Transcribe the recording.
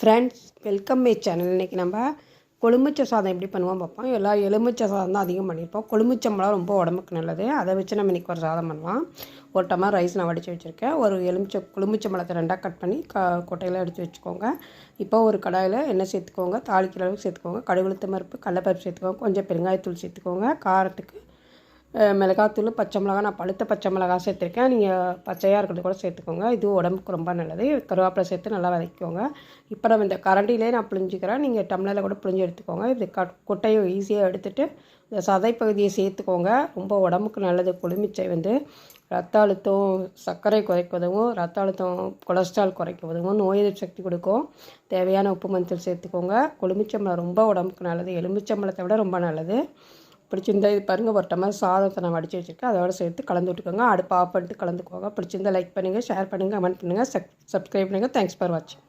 Friends welcome my channel இன்றைக்கி நம்ம கொழுமிச்சை சாதம் எப்படி பண்ணுவோம் பார்ப்போம். எல்லா எலுமிச்சை சாதம் தான் அதிகம் பண்ணியிருப்போம். கொழுமிச்சம்பழம் ரொம்ப உடம்புக்கு நல்லது. அதை வச்சு நம்ம இன்றைக்கி ஒரு சாதம் பண்ணலாம். ஒரு டம்ளர் ரைஸ் நான் வடித்து வச்சுருக்கேன். ஒரு எலுமிச்சை கொழுமிச்சம்பழத்தை ரெண்டாக கட் பண்ணி க கொட்டையில் எடுத்து வச்சுக்கோங்க. இப்போ ஒரு கடாயில் எண்ணெய் சேர்த்துக்கோங்க. தாளிக்கிற அளவுக்கு சேர்த்துக்கோங்க. கடுகுளுத்த மறுப்பு கடலப்பருப்பு சேர்த்துக்கோங்க. கொஞ்சம் பெருங்காயத்தூள் சேர்த்துக்கோங்க. காரத்துக்கு மிளகாத்தூள் பச்சை மிளகா நான் பழுத்த பச்சை மிளகா சேர்த்துருக்கேன். நீங்கள் பச்சையாக இருக்கிறது கூட சேர்த்துக்கோங்க. இது உடம்புக்கு ரொம்ப நல்லது. கருவேப்பிலை சேர்த்து நல்லா வதக்கிக்கோங்க. இப்போ நம்ம இந்த கரண்டிலே நான் புழிஞ்சிக்கிறேன். நீங்கள் டம்ளரில் கூட புழிஞ்சு எடுத்துக்கோங்க. இது க கொட்டையை ஈஸியாக எடுத்துகிட்டு இந்த சதை பகுதியை சேர்த்துக்கோங்க. ரொம்ப உடம்புக்கு நல்லது. கொழுமிச்சை வந்து ரத்த அழுத்தம் சர்க்கரை குறைக்க உதவும் ரத்த அழுத்தம் கொலஸ்ட்ரால் குறைக்க உதவும் நோய் எதிர்ப்பு சக்தி கொடுக்கும். தேவையான உப்பு மஞ்சள் சேர்த்துக்கோங்க. கொழுமிச்சம்பழம் ரொம்ப உடம்புக்கு நல்லது. எலுமிச்சம்பழத்தை விட ரொம்ப நல்லது. பிடிச்சிருந்தா இது பாருங்கள் ஒரு டம்ளர் சாதத்தை நான் வடித்து வச்சுருக்கேன். அதோட சேர்த்து கலந்து விட்டுக்கோங்க அடுப்பு ஆஃப் பண்ணிட்டு கலந்துக்கோங்க. பிடிச்சிருந்தா லைக் பண்ணுங்கள் ஷேர் பண்ணுங்கள் கமெண்ட் பண்ணுங்கள் சப் சப்ஸ்கிரைப் பண்ணுங்கள் தேங்க்ஸ் ஃபார் வாட்சிங்